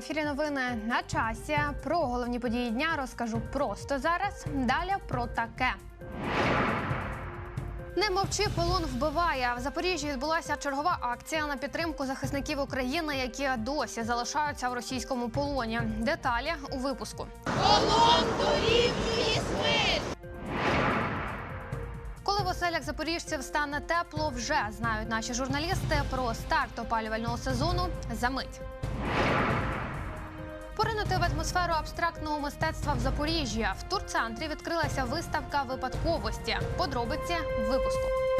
Ефірі. Новини на часі. Про головні події дня розкажу просто зараз. Далі про таке. Не мовчи, полон вбиває. В Запоріжжі відбулася чергова акція на підтримку захисників України, які досі залишаються в російському полоні. Деталі у випуску. Полон дорівнює смерть! Коли в оселях запоріжців стане тепло, вже знають наші журналісти про старт опалювального сезону за мить. Поринути в атмосферу абстрактного мистецтва в Запоріжжі. В турцентрі відкрилася виставка випадковості. Подробиці випуску.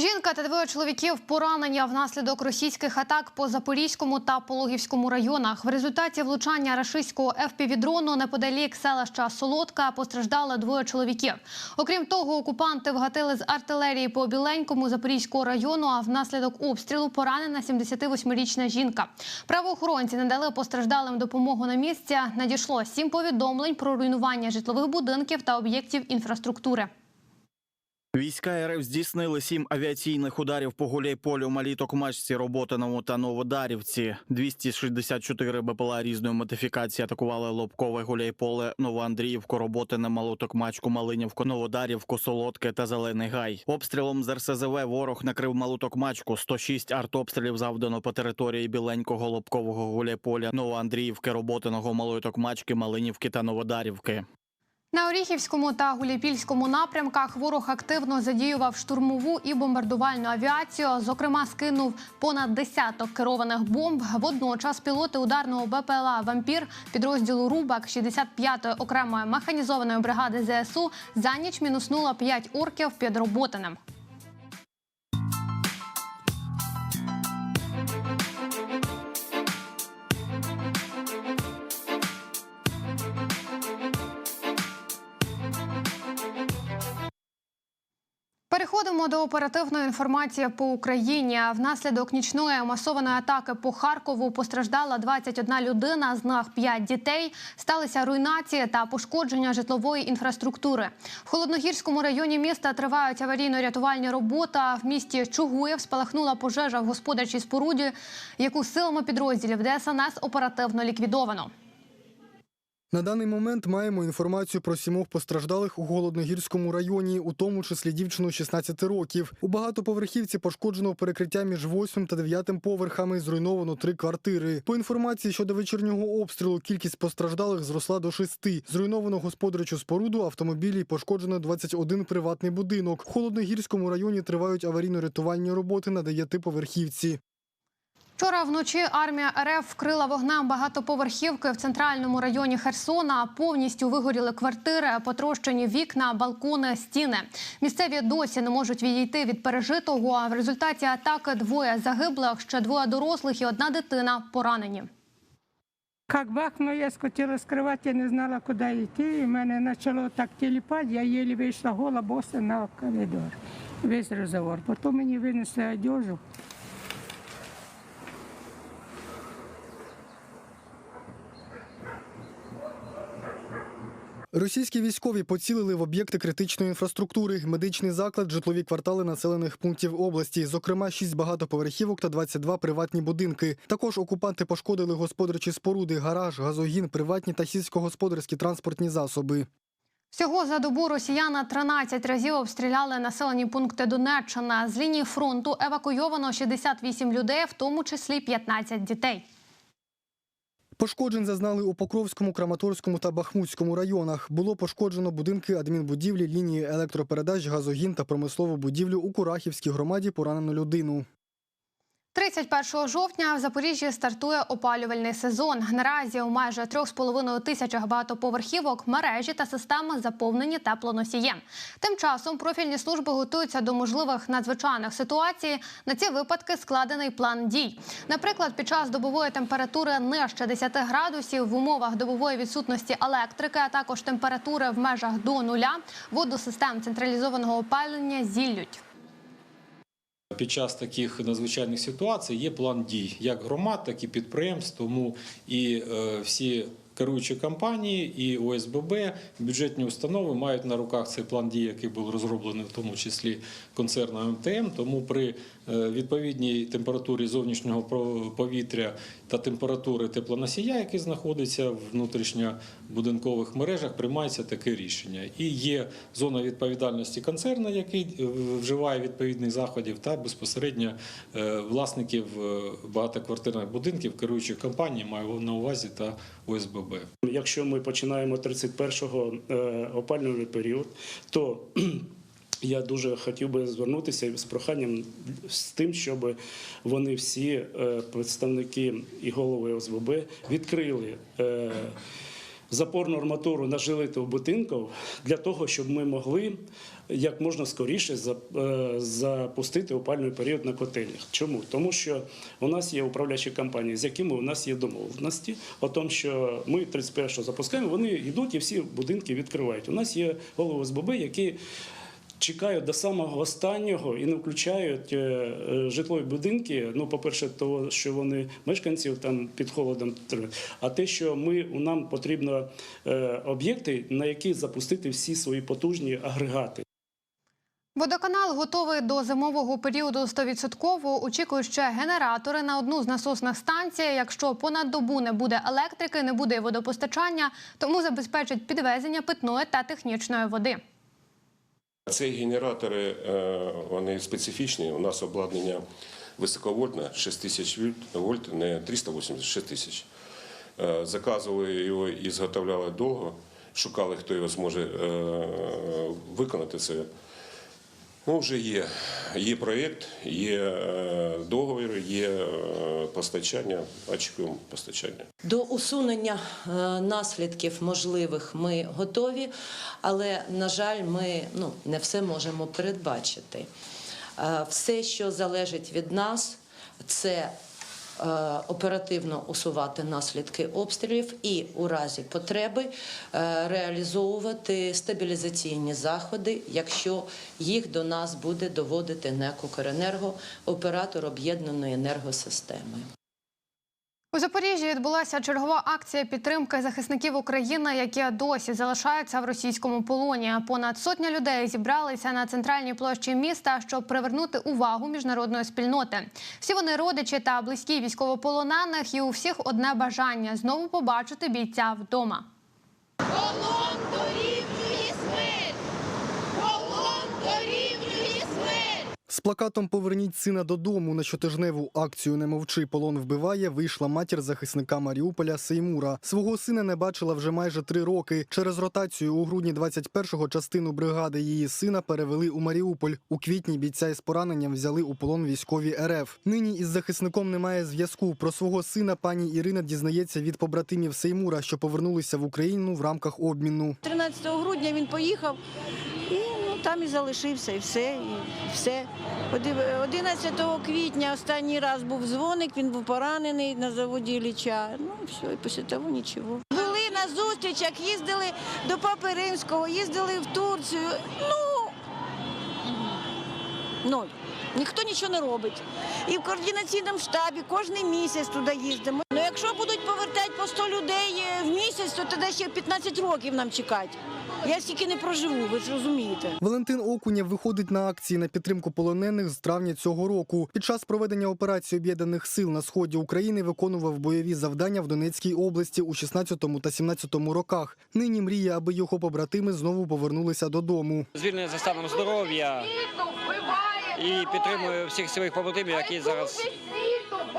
Жінка та двоє чоловіків поранення внаслідок російських атак по Запорізькому та Пологівському районах. В результаті влучання рашистського ФПВ-дрону неподалік селища Солодка постраждали двоє чоловіків. Окрім того, окупанти вгатили з артилерії по Біленькому Запорізького району. А внаслідок обстрілу поранена 78-річна жінка. Правоохоронці надали постраждалим допомогу на місці. Надійшло сім повідомлень про руйнування житлових будинків та об'єктів інфраструктури. Війська РФ здійснили сім авіаційних ударів по Гуляйполю, Малій Токмачці, Роботиному та Новодарівці. 264 БПЛА різної модифікації атакували Лобкове, Гуляйполе, Новоандріївку, Роботине, Малу Токмачку, Малинівку, Новодарівку, Солодке та Зелений Гай. Обстрілом з РСЗВ ворог накрив Малу Токмачку. 106 артобстрілів завдано по території Біленького, Лобкового, Гуляйполя, Новоандріївки, Роботиного, Малої Токмачки, Малинівки та Новодарівки. На Оріхівському та Гуляйпільському напрямках ворог активно задіював штурмову і бомбардувальну авіацію. Зокрема, скинув понад десяток керованих бомб. Водночас пілоти ударного БПЛА Вампір підрозділу Рубак 65-ї окремої механізованої бригади ЗСУ за ніч мінуснула 5 орків під Роботинем. Переходимо до оперативної інформації по Україні. Внаслідок нічної масованої атаки по Харкову постраждала 21 людина, з них 5 дітей. Сталися руйнації та пошкодження житлової інфраструктури. В холодногірському районі міста тривають аварійно-рятувальні роботи. В місті Чугуєв спалахнула пожежа в господарчій споруді, яку силами підрозділів ДСНС оперативно ліквідовано. На даний момент маємо інформацію про сімох постраждалих у Голодногірському районі, у тому числі дівчину 16 років. У багатоповерхівці пошкоджено перекриття між 8 та 9 поверхами. Зруйновано три квартири. По інформації щодо вечірнього обстрілу, кількість постраждалих зросла до шести. Зруйновано господарчу споруду, автомобілі, пошкоджено 21 приватний будинок. В Холодногірському районі тривають аварійно-рятувальні роботи на дев'ятиповерхівці. Вчора вночі армія РФ вкрила вогнем багатоповерхівки в центральному районі Херсона. Повністю вигоріли квартири, потрощені вікна, балкони, стіни. Місцеві досі не можуть відійти від пережитого. В результаті атаки двоє загиблих, ще двоє дорослих і одна дитина поранені. Как бахнуло, я скочила з кровати, я не знала, куди йти. І мене почало так тіліпати, я єлі вийшла гола боса на коридор. Весь розговор. Потім мені винесли одежу. Російські військові поцілили в об'єкти критичної інфраструктури, медичний заклад, житлові квартали населених пунктів області, зокрема 6 багатоповерхівок та 22 приватні будинки. Також окупанти пошкодили господарчі споруди, гараж, газогін, приватні та сільськогосподарські транспортні засоби. Всього за добу росіяни 13 разів обстріляли населені пункти Донеччини. З лінії фронту евакуйовано 68 людей, в тому числі 15 дітей. Пошкоджень зазнали у Покровському, Краматорському та Бахмутському районах. Було пошкоджено будинки адмінбудівлі, лінії електропередач, газогін та промислову будівлю у Курахівській громаді поранену людину. 31 жовтня в Запоріжжі стартує опалювальний сезон. Наразі у майже 3,5 тисячах багатоповерхівок мережі та системи заповнені теплоносієм. Тим часом профільні служби готуються до можливих надзвичайних ситуацій. На ці випадки складений план дій. Наприклад, під час добової температури нижче 10 градусів в умовах добової відсутності електрики, а також температури в межах до нуля, воду систем централізованого опалення зіллють. Під час таких надзвичайних ситуацій є план дій як громад, так і підприємств. Тому і е, всі керуючі компанії і ОСББ, бюджетні установи мають на руках цей план дій, який був розроблений в тому числі концерном МТМ. Тому при е, відповідній температурі зовнішнього повітря та температури теплоносія, який знаходиться в внутрішньобудинкових мережах, приймається таке рішення. І є зона відповідальності концерну, який е, вживає відповідних заходів, та безпосередньо е, власників багатоквартирних будинків, керуючих компаній, маю на увазі та ОСББ. Якщо ми починаємо 31-го е, опалювальний період, то я дуже хотів би звернутися з проханням з тим, щоб вони всі е, представники і голови ОСББ відкрили. е, Запорну арматуру на жилити в будинку для того, щоб ми могли як можна скоріше е, запустити опальний період на котельнях. Чому? Тому що у нас є управляючі компанії, з якими у нас є домовленості, о тому, що ми 31-го запускаємо, вони йдуть і всі будинки відкривають. У нас є голови СББ, які чекають до самого останнього і не включають е, е, житлові будинки. Ну, по-перше, того, що вони мешканців там під холодом а те, що ми нам потрібно об'єкти, на які запустити всі свої потужні агрегати. Водоканал готовий до зимового періоду 100%. Очікують ще генератори на одну з насосних станцій. Якщо понад добу не буде електрики, не буде водопостачання, тому забезпечать підвезення питної та технічної води. Ці генератори е, вони специфічні. У нас обладнання високовольтне 6 тисяч вольт, не 380, 6 тисяч. Е, Заказували його і зготовляли довго, шукали, хто його зможе е, виконати це. Ну, вже є. Є проєкт, є е, договір, є е, постачання, очікуємо постачання. До усунення е, наслідків можливих ми готові, але на жаль, ми ну не все можемо передбачити. Все, що залежить від нас, це оперативно усувати наслідки обстрілів і у разі потреби е, реалізовувати стабілізаційні заходи, якщо їх до нас буде доводити НЕК «Укренерго», оператор об'єднаної енергосистеми. У Запоріжжі відбулася чергова акція підтримки захисників України, які досі залишаються в російському полоні. Понад сотня людей зібралися на центральній площі міста, щоб привернути увагу міжнародної спільноти. Всі вони родичі та близькі військовополонених, і у всіх одне бажання знову побачити бійця вдома. Полон дорівнює смерть! Полон дорівнює смерть! З плакатом Поверніть сина додому на щотижневу акцію Не мовчи полон вбиває. Вийшла матір захисника Маріуполя Сеймура. Свого сина не бачила вже майже три роки. Через ротацію у грудні 21-го частину бригади її сина перевели у Маріуполь. У квітні бійця із пораненням взяли у полон військові РФ. Нині із захисником немає зв'язку. Про свого сина пані Ірина дізнається від побратимів Сеймура, що повернулися в Україну в рамках обміну. 13 грудня він поїхав і там і залишився, і все. І все. 11 квітня останній раз був дзвоник, він був поранений на заводі Ілліча. Ну все, і після того нічого. Були на зустрічах, їздили до Папи Римського, їздили в Турцію. Ну, ноль. Ніхто нічого не робить. І в координаційному штабі кожен місяць туди їздимо. Ну якщо будуть повертати по 100 людей е, в місяць, то тоді ще 15 років нам чекати. Я стільки не проживу, ви ж розумієте. Валентин Окунєв виходить на акції на підтримку полонених з травня цього року. Під час проведення операції об'єднаних сил на сході України виконував бойові завдання в Донецькій області у 16 та 17 роках. Нині мріє, аби його побратими знову повернулися додому. звільнений за станом здоров'я і підтримую всіх своїх побратимів, які зараз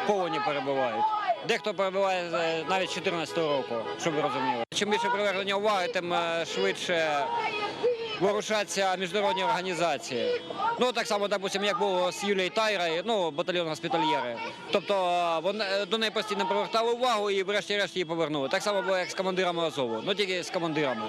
в полоні перебувають. Дехто перебуває е, навіть з 14 року, щоб ви розуміли. Чим більше привернення уваги, тим е, швидше ворушаться міжнародні організації. Ну так само, допустим, як було з Юлією Тайрою, ну батальйон госпітальєри. Тобто е, вони до неї постійно привертали увагу і врешті-решт її повернули. Так само було як з командирами Азову, ну тільки з командирами.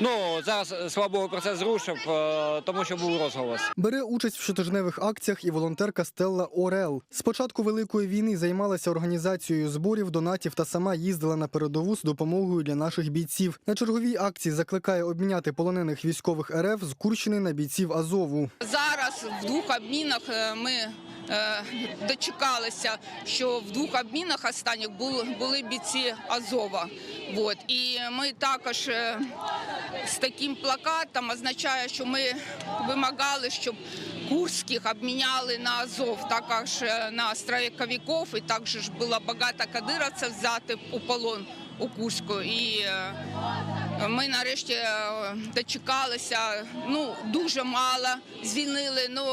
Ну зараз е, слава Богу, процес зрушив, е, тому що був розголос. Бере участь в щотижневих акціях і волонтерка Стелла Орел. З початку великої війни займалася організацією зборів, донатів та сама їздила на передову з допомогою для наших бійців. На черговій акції закликає обміняти полонених військових РФ з Курщини на бійців Азову. Зараз в двох обмінах е, ми дочекалися, що в двох обмінах останніх були, бійці Азова. Вот. І ми також з таким плакатом означає, що ми вимагали, щоб курських обміняли на Азов, також е, на страйковиків, і також було багато кадировців взяти у полон у Курську. І е, ми нарешті е, дочекалися. Ну дуже мало звільнили. Ну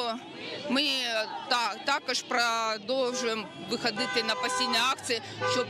ми е, так також продовжуємо виходити на постійні акції, щоб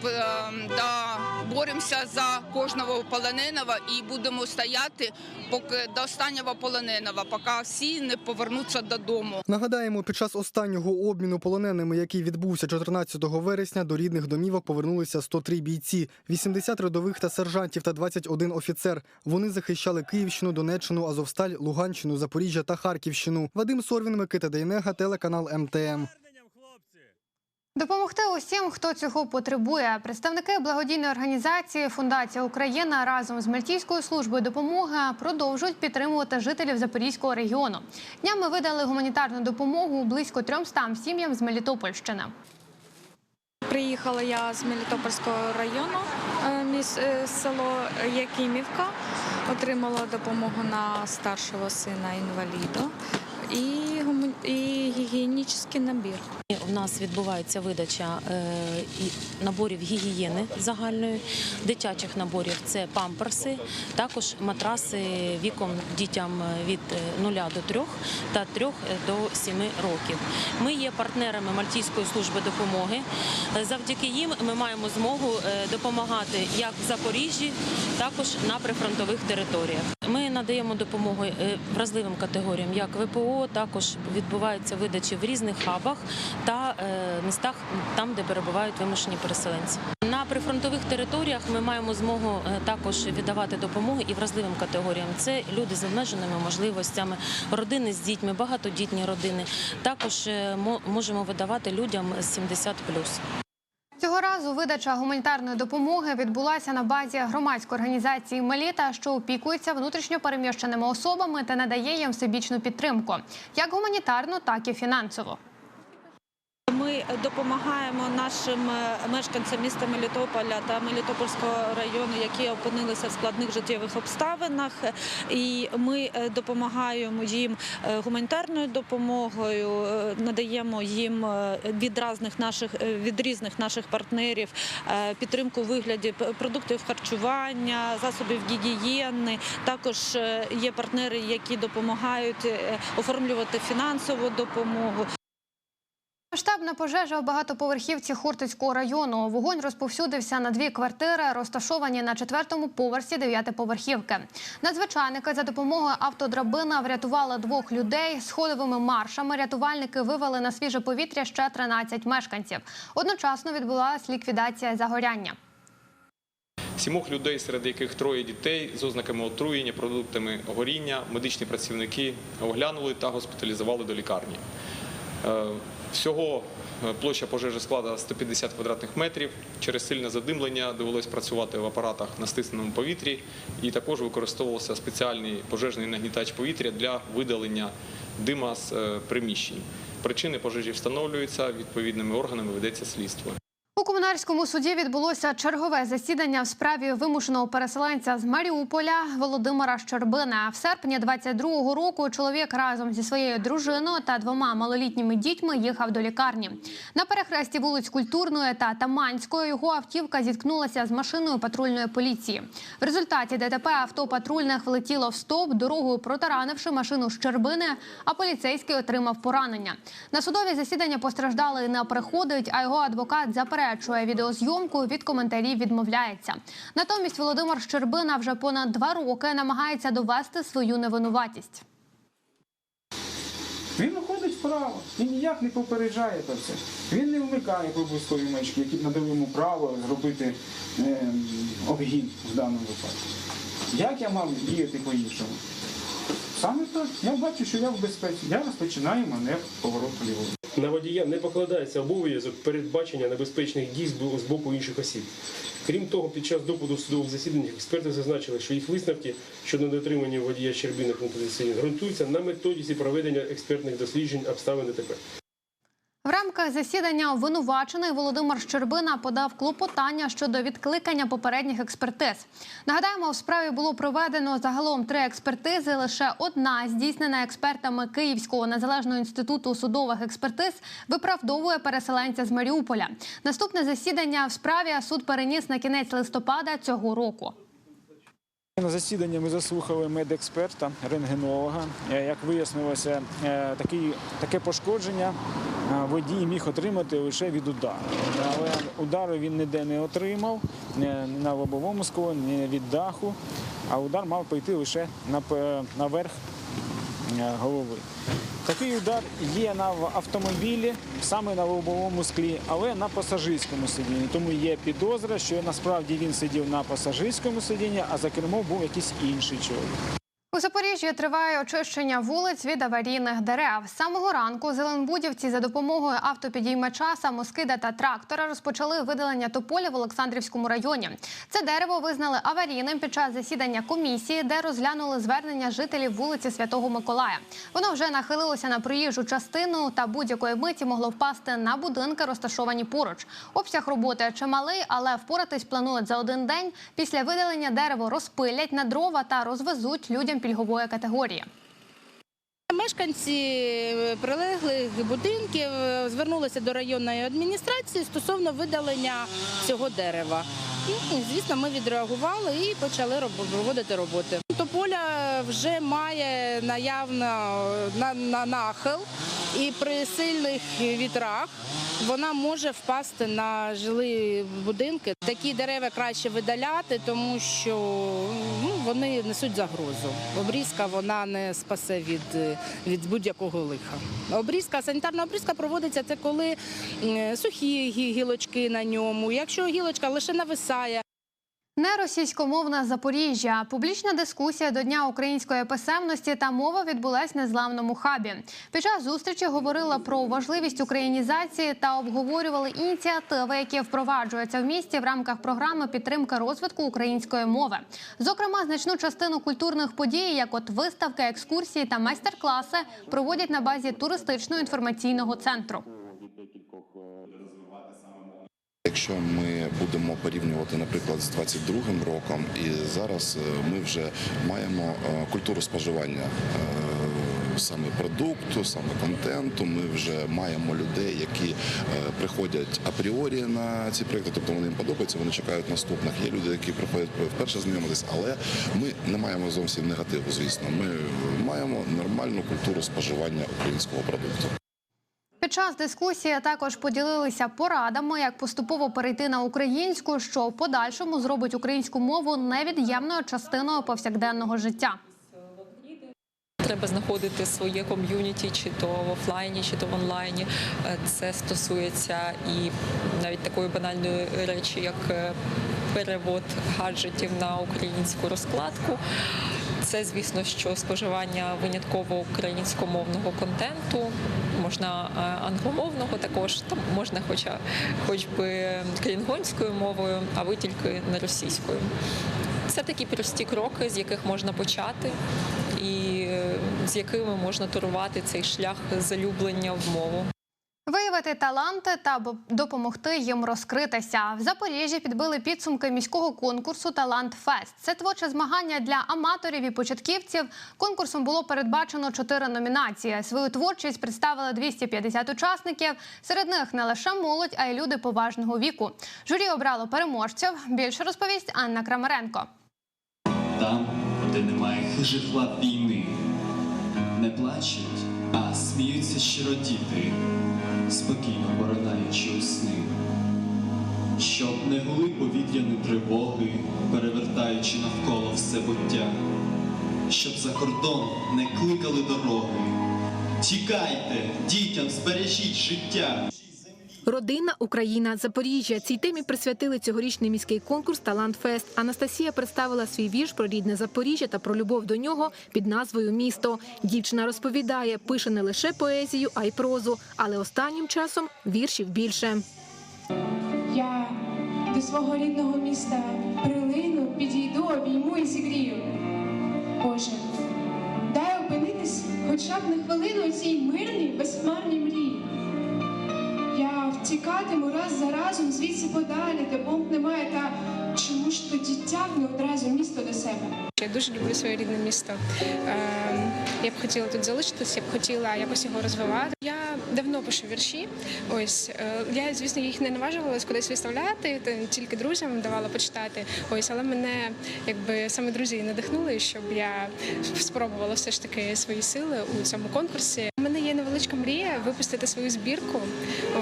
да, боремося за кожного полоненого і будемо стояти поки до останнього полоненого, поки всі не повернуться додому. Нагадаємо, під час останнього обміну полоненими, який відбувся 14 вересня, до рідних домівок повернулися 103 бійці, 80 рядових та сержантів та 21 офіцер. Вони захищали Київщину, Донеччину, Азовсталь, Луганщину, Запоріжжя та Харківщину. Вадим Сорвін, Микита Дейнега, телеканал МТМ. Допомогти усім, хто цього потребує. Представники благодійної організації Фундація Україна разом з Мальтійською службою допомоги продовжують підтримувати жителів Запорізького регіону. Днями видали гуманітарну допомогу близько 300 сім'ям з Мелітопольщини. Приїхала я з Мелітопольського району, е, е, село Якимівка. Отримала допомогу на старшого сина інваліда і, і гігієнічний набір. У нас відбувається видача е, наборів гігієни загальної, дитячих наборів це памперси, також матраси віком дітям від 0 до 3 та 3 до 7 років. Ми є партнерами Мальтійської служби допомоги. Е, Завдяки їм ми маємо змогу е, допомагати як в Запоріжжі, також на прифронтових територіях. Ми надаємо допомогу е, вразливим категоріям, як ВПО, також відбуваються видачі в різних хабах та е, містах, там, де перебувають вимушені переселенці. На прифронтових територіях ми маємо змогу е, також віддавати допомогу і вразливим категоріям. Це люди з обмеженими можливостями, родини з дітьми, багатодітні родини. Також е, мо- можемо видавати людям з 70+. Цього разу видача гуманітарної допомоги відбулася на базі громадської організації Меліта, що опікується внутрішньо переміщеними особами та надає їм всебічну підтримку, як гуманітарну, так і фінансову. Ми допомагаємо нашим е, мешканцям міста Мелітополя та Мелітопольського району, які опинилися в складних життєвих обставинах. І ми е, допомагаємо їм е, гуманітарною допомогою, надаємо їм від різних наших від різних наших партнерів підтримку у вигляді продуктів харчування, засобів гігієни. Також є партнери, які допомагають оформлювати фінансову допомогу. Масштабна пожежа в багатоповерхівці Хортицького району. Вогонь розповсюдився на дві квартири, розташовані на четвертому поверсі дев'ятиповерхівки. Надзвичайники за допомогою автодрабина врятували двох людей. Сходовими маршами рятувальники вивели на свіже повітря ще 13 мешканців. Одночасно відбулася ліквідація загоряння. Сімох людей, серед яких троє дітей з ознаками отруєння, продуктами горіння, медичні працівники оглянули та госпіталізували до лікарні. Всього е, площа пожежі склада 150 квадратних метрів. Через сильне задимлення довелось працювати в апаратах на стисненому повітрі, і також використовувався спеціальний пожежний нагнітач повітря для видалення дима з е, приміщень. Причини пожежі встановлюються, відповідними органами ведеться слідство. У комунальському суді відбулося чергове засідання в справі вимушеного переселенця з Маріуполя Володимира Щербина. В серпні 22-го року чоловік разом зі своєю дружиною та двома малолітніми дітьми їхав до лікарні. На перехресті вулиць Культурної та Таманської його автівка зіткнулася з машиною патрульної поліції. В результаті ДТП авто патрульних влетіло в стовп, дорогою протаранивши машину Щербини, а поліцейський отримав поранення. На судові засідання постраждалий не приходить, а його адвокат заперечує відеозйомку. Від коментарів відмовляється. Натомість Володимир Щербина вже понад два роки намагається довести свою невинуватість. Він виходить вправо, він ніяк не попереджає про це. Він не вмикає проблискові маячки, які б надали йому право зробити е, обгін в даному випадку. Як я мав діяти по-іншому? Саме так. Я бачу, що я в безпеці. Я розпочинаю маневр повороту ліворуч. На водія не покладається обов'язок передбачення небезпечних дій з боку інших осіб. Крім того, під час допиту судових засіданнях експерти зазначили, що їх висновки щодо дотримання водія Щербіних ґрунтуються на методіці проведення експертних досліджень обставин ДТП. В рамках засідання обвинувачений Володимир Щербина подав клопотання щодо відкликання попередніх експертиз. Нагадаємо, в справі було проведено загалом три експертизи. Лише одна, здійснена експертами Київського незалежного інституту судових експертиз, виправдовує переселенця з Маріуполя. Наступне засідання в справі суд переніс на кінець листопада цього року. На засіданні ми заслухали медексперта, рентгенолога. Е, Як вияснилося, е, таке пошкодження е, водій міг отримати лише від удару. Але удару він ніде не отримав, ні на лобовому скло, ні від даху, а удар мав пойти лише наверх голови. Такий удар є на автомобілі, саме на лобовому склі, але на пасажирському сидінні. Тому є підозра, що насправді він сидів на пасажирському сидінні, а за кермом був якийсь інший чоловік. У Запоріжжі триває очищення вулиць від аварійних дерев. З самого ранку зеленбудівці за допомогою автопідіймача, самоскида та трактора розпочали видалення тополі в Олександрівському районі. Це дерево визнали аварійним під час засідання комісії, де розглянули звернення жителів вулиці Святого Миколая. Воно вже нахилилося на проїжджу частину та будь-якої миті могло впасти на будинки, розташовані поруч. Обсяг роботи чималий, але впоратись планують за один день. Після видалення дерево розпилять на дрова та розвезуть людям пільгової категорії. Мешканці е, прилеглих будинків е, звернулися до районної адміністрації стосовно видалення цього дерева. Ну, і, звісно, ми відреагували і почали проводити роботи. Тополя вже має наявно на, на нахил, і при сильних вітрах вона може впасти на жилі будинки. Такі дерева краще видаляти, тому що ну, вони несуть загрозу. Обрізка вона не спасе від, від будь-якого лиха. Обрізка, санітарна обрізка проводиться це коли сухі гілочки на ньому. Якщо гілочка лише нависає. Не російськомовне Запоріжжя. Публічна дискусія до Дня української писемності та мова відбулась на зламному хабі. Під час зустрічі говорила про важливість українізації та обговорювали ініціативи, які впроваджуються в місті в рамках програми підтримки розвитку української мови. Зокрема, значну частину культурних подій, як от виставки, екскурсії та майстер-класи, проводять на базі туристично інформаційного центру. Якщо ми будемо порівнювати, наприклад, з 22-м роком, і зараз е, ми вже маємо е, культуру споживання е, саме продукту, саме контенту. Ми вже маємо людей, які приходять апріорі на ці проекти, тобто вони їм подобаються, вони чекають наступних. Є люди, які приходять вперше знайомитись, але ми не маємо зовсім негативу. Звісно, ми маємо нормальну культуру споживання українського продукту. Під час дискусії також поділилися порадами, як поступово перейти на українську, що в подальшому зробить українську мову невід'ємною частиною повсякденного життя. Треба знаходити своє ком'юніті, чи то в офлайні, чи то в онлайні. Е, Це стосується і навіть такої банальної речі, як е, перевод гаджетів на українську розкладку. Це, звісно, що споживання винятково українськомовного контенту, можна е, англомовного також, там можна хоча хоч би клінгонською мовою, а ви тільки не російською. Це такі прості кроки, з яких можна почати, і е, з якими можна турувати цей шлях залюблення в мову. Виявити таланти та допомогти їм розкритися. В Запоріжжі підбили підсумки міського конкурсу Талант Фест. Це творче змагання для аматорів і початківців. Конкурсом було передбачено чотири номінації. Свою творчість представили 250 учасників. Серед них не лише молодь, а й люди поважного віку. Журі обрало переможців. Більше розповість Анна Крамаренко. Там, де немає хижих лап війни, не плачуть, а сміються щиро діти, спокійно поринаючи у сни. Щоб не гули повітряні тривоги, перевертаючи навколо все буття, щоб за кордон не кликали дороги. Тікайте, дітям збережіть життя. Родина, Україна, Запоріжжя. Цій темі присвятили цьогорічний міський конкурс Талант Фест. Анастасія представила свій вірш про рідне Запоріжжя та про любов до нього під назвою Місто. Дівчина розповідає, пише не лише поезію, а й прозу, але останнім часом віршів більше. Я до свого рідного міста прилину, підійду, обійму і зігрію. Боже, дай опинитись хоча б на хвилину у цій мирній, безхмарній мрії. Втікатиму раз за разом звідси подалі, де бомб немає, та чому ж тоді тягне одразу місто до себе? Я дуже люблю своє рідне місто. Ем, Я б хотіла тут залишитися, я б хотіла якось його розвивати. Я давно пишу вірші. Ось е, я, звісно, їх не наважувалась кудись виставляти, тільки друзям давала почитати. Ось, але мене якби саме друзі надихнули, щоб я спробувала все ж таки свої сили у цьому конкурсі. У мене є невеличка мрія випустити свою збірку.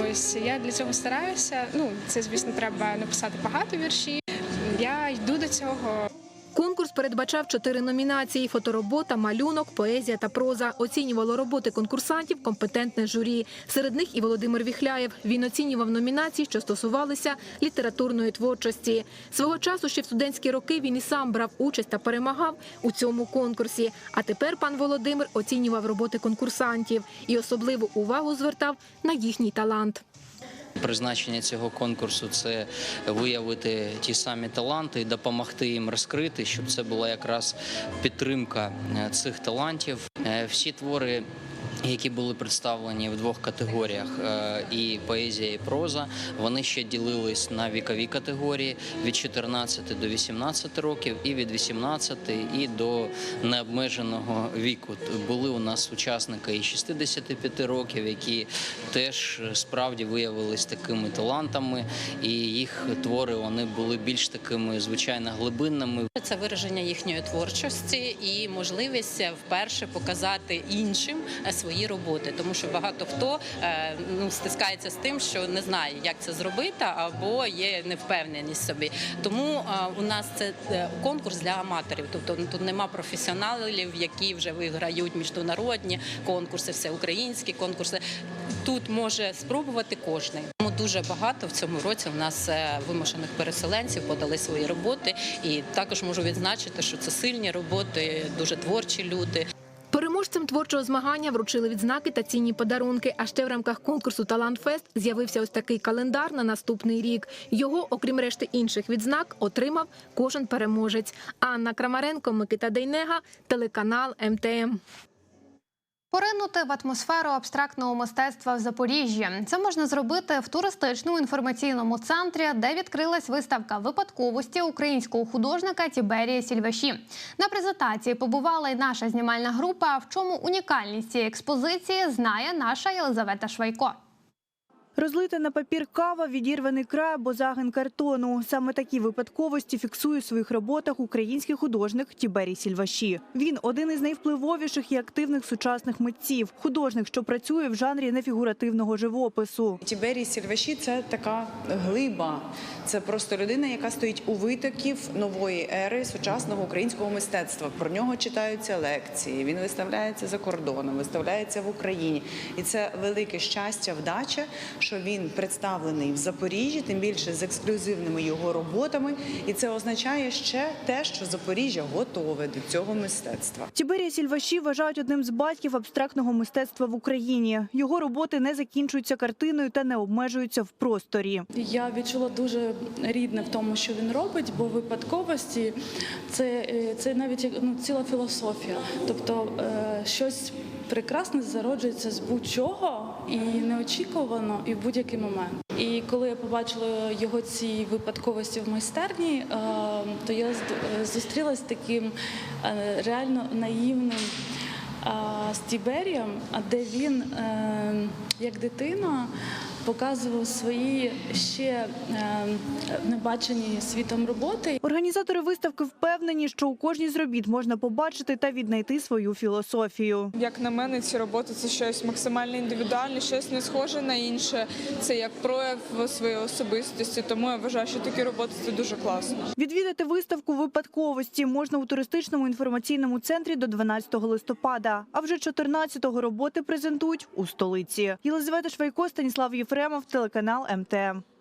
Ось я для цього стараюся. Ну, це звісно, треба написати багато віршів. Я йду до цього. Конкурс передбачав чотири номінації: фоторобота, малюнок, поезія та проза. Оцінювало роботи конкурсантів компетентне журі. Серед них і Володимир Віхляєв. Він оцінював номінації, що стосувалися літературної творчості. Свого часу ще в студентські роки він і сам брав участь та перемагав у цьому конкурсі. А тепер пан Володимир оцінював роботи конкурсантів і особливу увагу звертав на їхній талант. Призначення цього конкурсу це виявити ті самі таланти і допомогти їм розкрити, щоб це була якраз підтримка е, цих талантів. Е, Всі твори. Які були представлені в двох категоріях е, і поезія, і проза. Вони ще ділились на вікові категорії від 14 до 18 років, і від 18 і до необмеженого віку. Були у нас учасники і 65 років, які теж справді виявились такими талантами, і їх твори вони були більш такими звичайно глибинними. Це вираження їхньої творчості і можливість вперше показати іншим е, свої роботи, тому що багато хто е, ну стискається з тим, що не знає, як це зробити, або є невпевненість собі. Тому е, у нас це е, конкурс для аматорів, тобто ну, тут нема професіоналів, які вже виграють міжнародні конкурси, всеукраїнські конкурси. Тут може спробувати кожний. Тому дуже багато в цьому році у нас вимушених переселенців подали свої роботи, і також можу відзначити, що це сильні роботи, дуже творчі люди. Переможцям творчого змагання вручили відзнаки та цінні подарунки. А ще в рамках конкурсу Талантфест з'явився ось такий календар на наступний рік. Його, окрім решти інших відзнак, отримав кожен переможець. Анна Крамаренко, Микита Дейнега, телеканал МТМ. Поринути в атмосферу абстрактного мистецтва в Запоріжжі. Це можна зробити в туристичному інформаційному центрі, де відкрилась виставка випадковості українського художника Тіберія Сільваші. На презентації побувала й наша знімальна група. В чому унікальність цієї експозиції знає наша Єлизавета Швайко. Розлита на папір кава, відірваний край або загин картону. Саме такі випадковості фіксує в своїх роботах український художник Тіберій Сільваші. Він один із найвпливовіших і активних сучасних митців, художник, що працює в жанрі нефігуративного живопису. Тіберій Сільваші це така глиба. Це просто людина, яка стоїть у витоків нової ери сучасного українського мистецтва. Про нього читаються лекції. Він виставляється за кордоном, виставляється в Україні. І це велике щастя, вдача, що він представлений в Запоріжжі, тим більше з ексклюзивними його роботами. І це означає ще те, що Запоріжжя готове до цього мистецтва. Тіберія Сільваші вважають одним з батьків абстрактного мистецтва в Україні. Його роботи не закінчуються картиною та не обмежуються в просторі. Я відчула дуже рідне в тому, що він робить, бо випадковості це, е, це навіть як, ну, ціла філософія. Тобто е, щось прекрасне зароджується з будь-чого і неочікувано, і в будь-який момент. І коли я побачила його ці випадковості в майстерні, е, то я е, зустрілася з таким е, реально наївним Стіберієм, з Тіберієм, де він е, як дитина показував свої ще е, небачені світом роботи. Організатори виставки впевнені, що у кожній з робіт можна побачити та віднайти свою філософію. Як на мене, ці роботи це щось максимально індивідуальне, щось не схоже на інше. Це як прояв своєї особистості. Тому я вважаю, що такі роботи це дуже класно. Відвідати виставку випадковості можна у туристичному інформаційному центрі до 12 листопада. А вже 14-го роботи презентують у столиці. Єлизавета Швайко, Станіслав Єфремов, Єфремов, телеканал МТМ.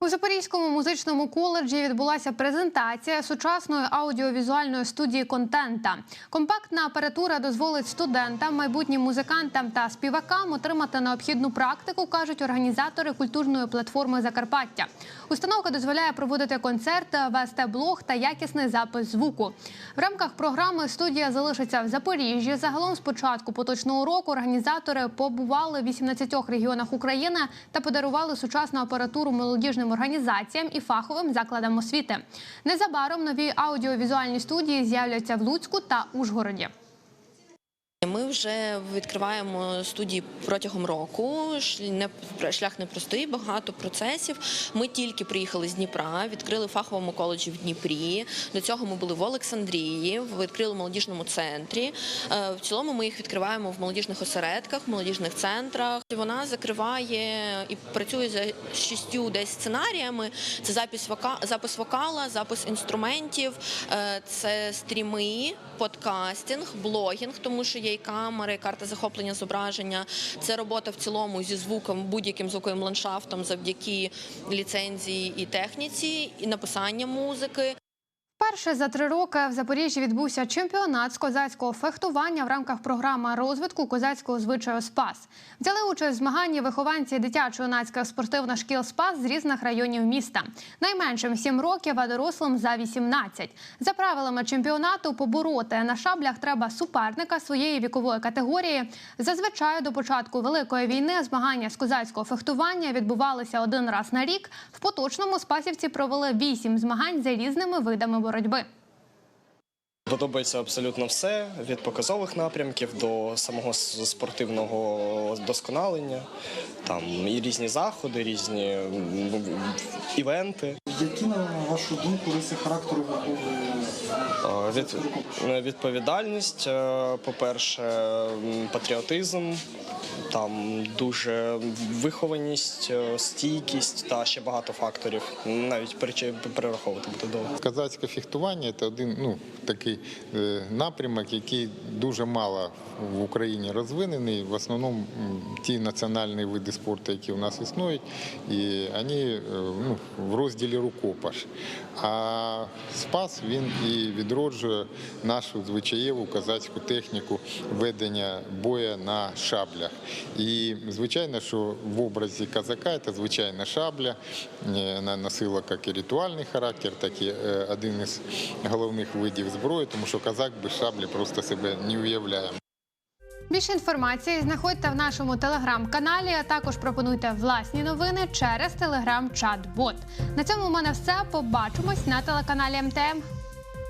У Запорізькому музичному коледжі відбулася презентація сучасної аудіовізуальної студії контента. Компактна апаратура дозволить студентам, майбутнім музикантам та співакам отримати необхідну практику, кажуть організатори культурної платформи Закарпаття. Установка дозволяє проводити концерти, вести блог та якісний запис звуку. В рамках програми студія залишиться в Запоріжжі. Загалом з початку поточного року організатори побували в 18 регіонах України та подарували сучасну апаратуру молодіжним організаціям і фаховим закладам освіти. Незабаром нові аудіовізуальні студії з'являться в Луцьку та Ужгороді. Ми вже відкриваємо студії протягом року. Шлях непростий, багато процесів. Ми тільки приїхали з Дніпра, відкрили фаховому коледжі в Дніпрі. До цього ми були в Олександрії, відкрили в молодіжному центрі. Е, В цілому ми їх відкриваємо в молодіжних осередках, в молодіжних центрах. Вона закриває і працює за шістю десь сценаріями. Це запис вока, вокала, запис інструментів, е, це стріми, подкастинг, блогінг, тому що є і камери, і карта захоплення зображення. Це робота в цілому зі звуком, будь-яким звуковим ландшафтом завдяки ліцензії і техніці, і написання музики. Перше за три роки в Запоріжжі відбувся чемпіонат з козацького фехтування в рамках програми розвитку козацького звичаю Спас. Взяли участь в змаганні вихованці дитячо-юнацьких спортивних шкіл Спас з різних районів міста. Найменшим 7 років, а дорослим за 18. За правилами чемпіонату побороти на шаблях треба суперника своєї вікової категорії. Зазвичай до початку великої війни змагання з козацького фехтування відбувалися один раз на рік. В поточному спасівці провели вісім змагань за різними видами боротьби. Подобається абсолютно все від показових напрямків до самого спортивного досконалення. Там і різні заходи, різні івенти. Які, на вашу думку, риси характеру Е, Від, е, відповідальність, е, по-перше, патріотизм, там дуже вихованість, е, стійкість та ще багато факторів. Навіть перече- перераховувати буде довго. Козацьке фехтування це один ну, такий напрямок, який дуже мало в Україні розвинений. В основному ті національні види спорту, які у нас існують, і вони ну, в розділі рукопаш. А Спас він і відроджує нашу звичаєву козацьку техніку ведення боя на шаблях. І звичайно, що в образі козака це звичайна шабля. Е, Вона носила як і ритуальний характер, так і е, один із головних видів зброї, тому що козак без шаблі просто себе не уявляє. Більше інформації знаходьте в нашому телеграм-каналі, а також пропонуйте власні новини через телеграм-чат-бот. На цьому у мене все. Побачимось на телеканалі МТМ.